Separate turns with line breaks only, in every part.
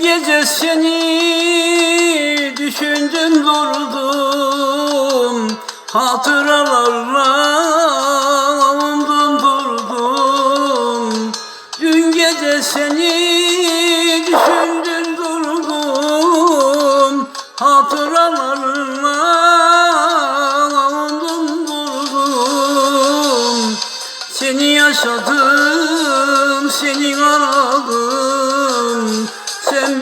gece seni düşündüm durdum. Hatıralarla avundum durdum. Dün gece seni düşündüm durdum. Hatıralarla avundum durdum. Seni yaşadım,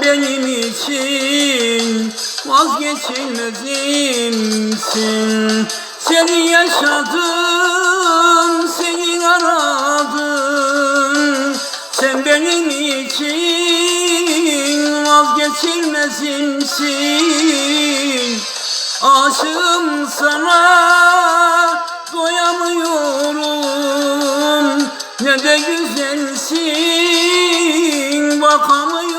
benim için vazgeçilmezimsin. Seni yaşadım, seni aradım. Sen benim için vazgeçilmezimsin. Aşığım sana doyamıyorum. Ne de güzelsin bakamıyorum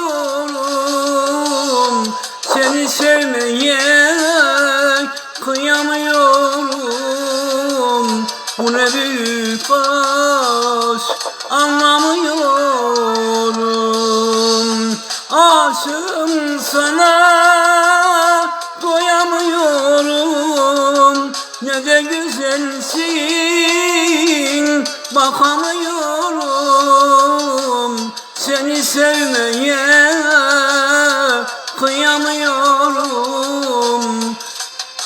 kıyamıyorum. Bu ne büyük aşk anlamıyorum. Aşığım sana doyamıyorum. Ne de güzelsin bakamıyorum. Seni sevmeye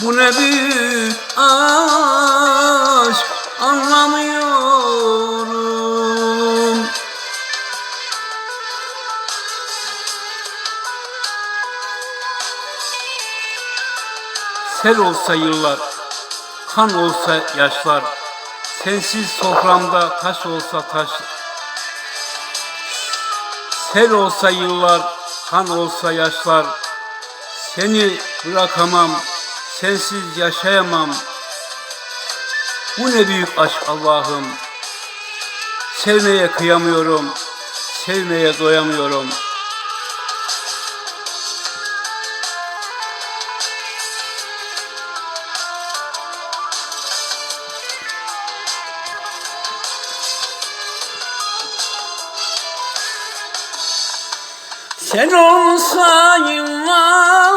Bu ne büyük aşk anlamıyorum
Sel olsa yıllar, kan olsa yaşlar, sensiz soframda taş olsa taş. Sel olsa yıllar, kan olsa yaşlar, seni bırakamam, sensiz yaşayamam. Bu ne büyük aşk Allah'ım. Sevmeye kıyamıyorum, sevmeye doyamıyorum.
Sen olsa yıllar, kan olsa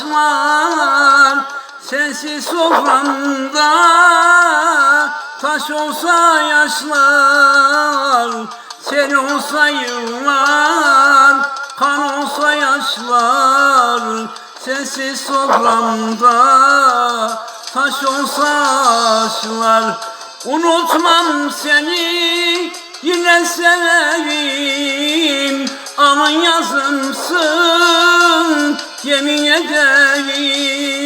yaşlar Sensiz soframda taş olsa yaşlar Sen olsa yıllar, kan olsa yaşlar. Sensiz soframda taş olsa yaşlar. Unutmam seni yine severim. Aman yazımsın yemin ederim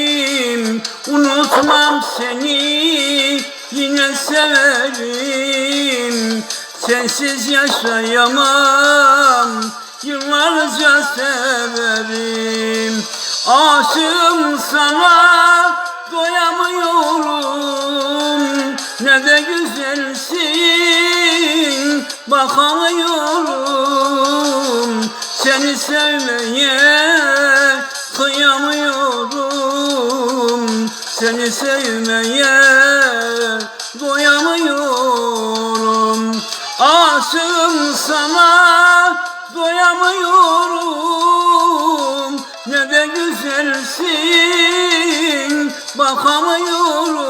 Unutmam seni. Yine severim. Sensiz yaşayamam. Yıllarca severim. Aşığım sana doyamıyorum. Ne de güzelsin bakamıyorum. Seni sevmeye kıyamıyorum Seni sevmeye doyamıyorum. Aşığım sana doyamıyorum. Ne de güzelsin bakamıyorum.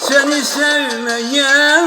Seni sevmeye